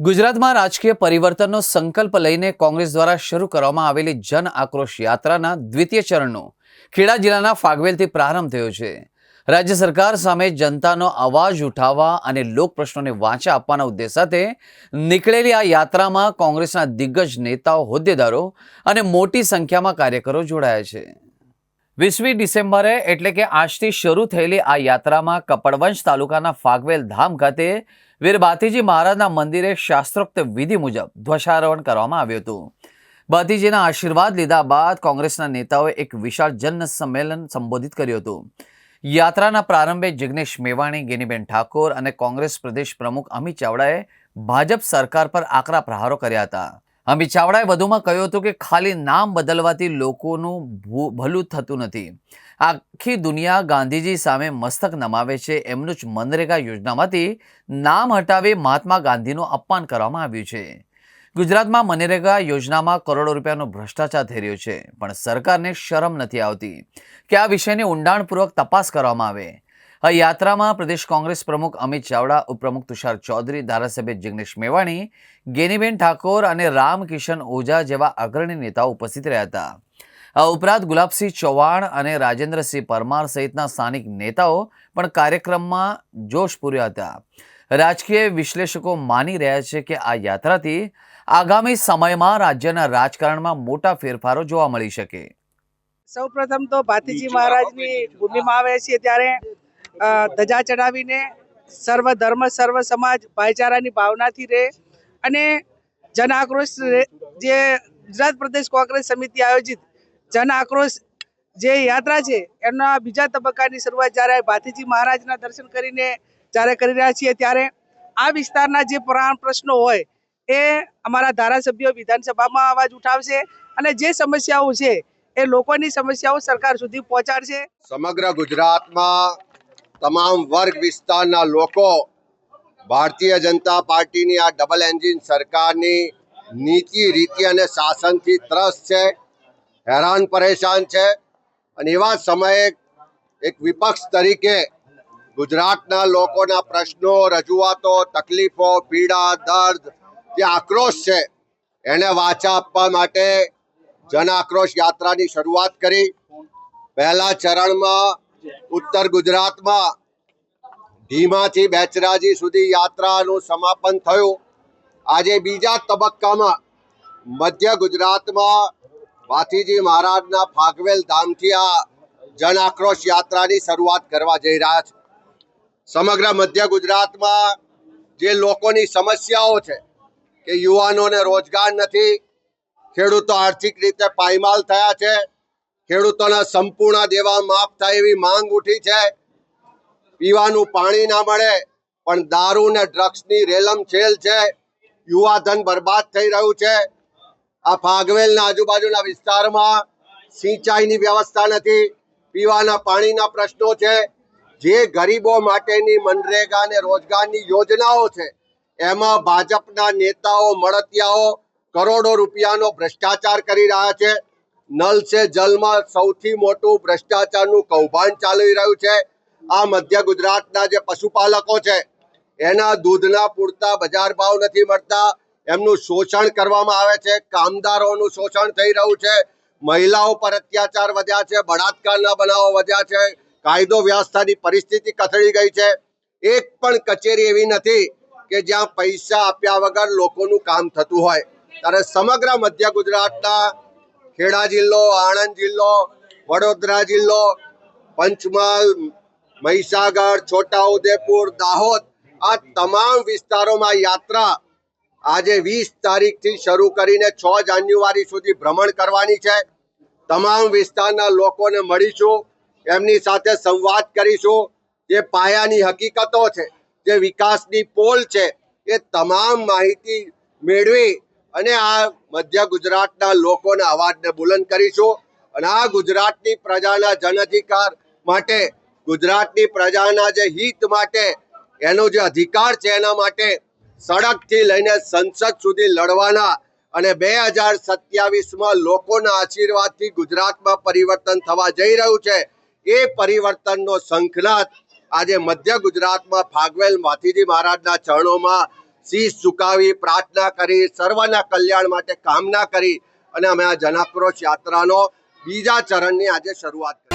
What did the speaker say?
ગુજરાતમાં રાજકીય પરિવર્તનનો સંકલ્પ લઈને કોંગ્રેસ દ્વારા શરૂ કરવામાં આવેલી જન આક્રોશ યાત્રાના દ્વિતીય ચરણનો ખેડા જિલ્લાના ફાગવેલથી પ્રારંભ થયો છે. રાજ્ય સરકાર સામે જનતાનો અવાજ ઉઠાવવા અને લોક પ્રશ્નોને વાંચા આપવાના ઉદ્દેશ સાથે નીકળેલી આ યાત્રામાં કોંગ્રેસના દિગ્ગજ નેતાઓ, હોદ્દેદારો અને મોટી સંખ્યામાં કાર્યકરો જોડાયા છે. વીસમી ડિસેમ્બરે એટલે કે આજથી શરૂ થયેલી આ યાત્રામાં કપડવંશ તાલુકાના ફાગવેલ ધામ ખાતે વીર બાતીજી મહારાજના મંદિરે શાસ્ત્રોક્ત વિધિ મુજબ ધ્વજારોહણ કરવામાં આવ્યું હતું. બાતીજીના આશીર્વાદ લીધા બાદ કોંગ્રેસના નેતાઓએ એક વિશાળ જન સંમેલન સંબોધિત કર્યું હતું. યાત્રાના પ્રારંભે જિગ્નેશ મેવાણી, ગેનીબેન ઠાકોર અને કોંગ્રેસ પ્રદેશ પ્રમુખ અમિત ચાવડાએ ભાજપ સરકાર પર આકરા પ્રહારો કર્યા હતા. અમિત ચાવડાએ વધુમાં કહ્યું હતું કે ખાલી નામ બદલવાથી લોકોનું ભલું થતું નથી. આખી દુનિયા ગાંધીજી સામે મસ્તક નમાવે છે એમનું જ મનરેગા યોજનામાંથી નામ હટાવી મહાત્મા ગાંધીનું અપમાન કરવામાં આવ્યું છે. ગુજરાતમાં મનરેગા યોજનામાં કરોડો રૂપિયાનો ભ્રષ્ટાચાર થઈ રહ્યો છે, પણ સરકારને શરમ નથી આવતી કે આ વિષયની ઊંડાણપૂર્વક તપાસ કરવામાં આવે. યાત્રામાં પ્રદેશ કોંગ્રેસ પ્રમુખ અમિત ચાવડા, ઉપપ્રમુખ તુષાર ચૌધરી, ધારાસભ્ય જિગ્નેશ મેવાણી, ગેનીબેન ઠાકોર અને રામકિશન ઓઝા જેવા અગ્રણી નેતાઓ ઉપસ્થિત રહ્યા હતા. આ ઉપરાંત ગુલાબસિંહ ચૌહાણ અને રાજેન્દ્રસિંહ પરમાર સહિતના સ્થાનિક નેતાઓ પણ કાર્યક્રમમાં જોશ પૂર્યા હતા. રાજકીય વિશ્લેષકો માની રહ્યા છે કે આ યાત્રાથી આગામી સમયમાં રાજ્યના રાજકારણમાં મોટા ફેરફારો જોવા મળી શકે. સૌ પ્રથમ તો ભાતીજી મહારાજની ભૂમિમાં આવે છે ત્યારે ધજા ચડાવીને સર્વ ધર્મ, સર્વ સમાજ ભાઈચારાની ભાવનાથી રહે અને જન આક્રોશ જે ગુજરાત પ્રદેશ કોંગ્રેસ સમિતિ આયોજિત જન આક્રોશ જે યાત્રા છે, એના બીજા તબક્કાની શરૂઆત જ્યારે ભાતીજી મહારાજના દર્શન કરીને જ્યારે કરી રહ્યા છીએ ત્યારે આ વિસ્તારના જે પુરાણ પ્રશ્નો હોય એ અમારા ધારાસભ્યો વિધાનસભામાં અવાજ ઉઠાવશે અને જે સમસ્યાઓ છે એ લોકોની સમસ્યાઓ સરકાર સુધી પહોંચાડશે. સમગ્ર ગુજરાતમાં તમામ વર્ગ વિસ્તારના લોકો ભારતીય જનતા પાર્ટીની આ ડબલ એન્જિન સરકારની નીતિ, રીતિ અને શાસનથી ત્રસ્ત છે, હેરાન, પરેશાન છે અને એવા સમયે એક વિપક્ષ તરીકે ગુજરાતના લોકોના પ્રશ્નો, રજૂઆતો, તકલીફો, પીડા, દર્દ જે આક્રોશ છે, એને વાચા આપવા માટે જન આક્રોશ યાત્રાની શરૂઆત કરી. પહેલા ચરણમાં ઉત્તર ગુજરાતમાં ધીમાથી બેચરાજી સુધી યાત્રાનું સમાપન થયું. આજે બીજા તબક્કામાં મધ્ય ગુજરાતમાં વાથીજી મહારાજના ફાગવેલ ધામથી આ જન આક્રોશ યાત્રાની શરૂઆત કરવા જઈ રહ્યા છે. સમગ્ર મધ્ય ગુજરાતમાં જે લોકોની સમસ્યાઓ છે કે યુવાનોને રોજગાર નથી, ખેડૂતો આર્થિક રીતે પાયમાલ થયા છે ખેડૂતોના સંપૂર્ણ દેવા માફ થાય એવી માંગ ઉઠી છે. પીવાનું પાણી ના મળે, પણ દારૂ ને ડ્રગ્સની રેલમ છેલ છે. યુવાધન બરબાદ થઈ રહ્યું છે. આ ફાગવેલના આજુબાજુના વિસ્તારમાં સિંચાઈની વ્યવસ્થા નથી, પીવાના પાણીના પ્રશ્નો છે. જે ગરીબો માટેની મનરેગા અને રોજગારની યોજનાઓ છે, એમાં ભાજપના નેતાઓ મળતિયાઓ કરોડો રૂપિયાનો ભ્રષ્ટાચાર કરી રહ્યા છે. નલ સે જલમાં સૌથી મોટું ભ્રષ્ટાચારનું કૌભાંડ ચાલી રહ્યું છે. આ મધ્ય ગુજરાતના જે પશુપાલકો છે, એના દૂધના પૂરતા બજાર ભાવ નથી મળતા. એમનું શોષણ કરવામાં આવે છે, કામદારોનું શોષણ થઈ રહ્યું છે. મહિલાઓ પર અત્યાચાર વધ્યા છે, બળાત્કારના બનાવો વધ્યા છે. કાયદો વ્યવસ્થાની પરિસ્થિતિ કથળી ગઈ છે. એક પણ કચેરી એવી નથી કે જ્યાં પૈસા આપ્યા વગર લોકોનું કામ થતું હોય. ત્યારે સમગ્ર મધ્ય ગુજરાતના ખેડા જિલ્લો, આણંદ જિલ્લો, વડોદરા જિલ્લો, પંચમહાલ, મહીસાગર, છોટાઉદેપુર, દાહોદ આ તમામ વિસ્તારોમાં યાત્રા આજે વીસ તારીખથી શરૂ કરીને છ જાન્યુઆરી સુધી ભ્રમણ કરવાની છે. તમામ વિસ્તારના લોકોને મળીશું, એમની સાથે સંવાદ કરીશું. જે પાયાની હકીકતો છે, જે વિકાસની પોલ છે, એ તમામ માહિતી મેળવી અને આ મધ્ય ગુજરાતના લોકોના અવાજને બુલંદ કરીશું અને આ ગુજરાતની પ્રજાના જનઅધિકાર માટે, ગુજરાતની પ્રજાના જે હિત માટે, એનો જે અધિકાર છે એના માટે સડકથી લઈને સંસદ સુધી લડવાના અને બે હજાર સત્યાવીસમાં લોકોના આશીર્વાદથી ગુજરાતમાં પરિવર્તન થવા જઈ રહ્યું છે, એ પરિવર્તનનો શંખનાદ આજે મધ્ય ગુજરાતમાં ફાગવેલ માથીજી મહારાજના ચરણોમાં શીશ ઝુકાવી પ્રાર્થના કરી, સર્વના કલ્યાણ માટે કામના કરી અને અમે આ જનાક્રોશ યાત્રાનો બીજા ચરણની આજે શરૂઆત કરી.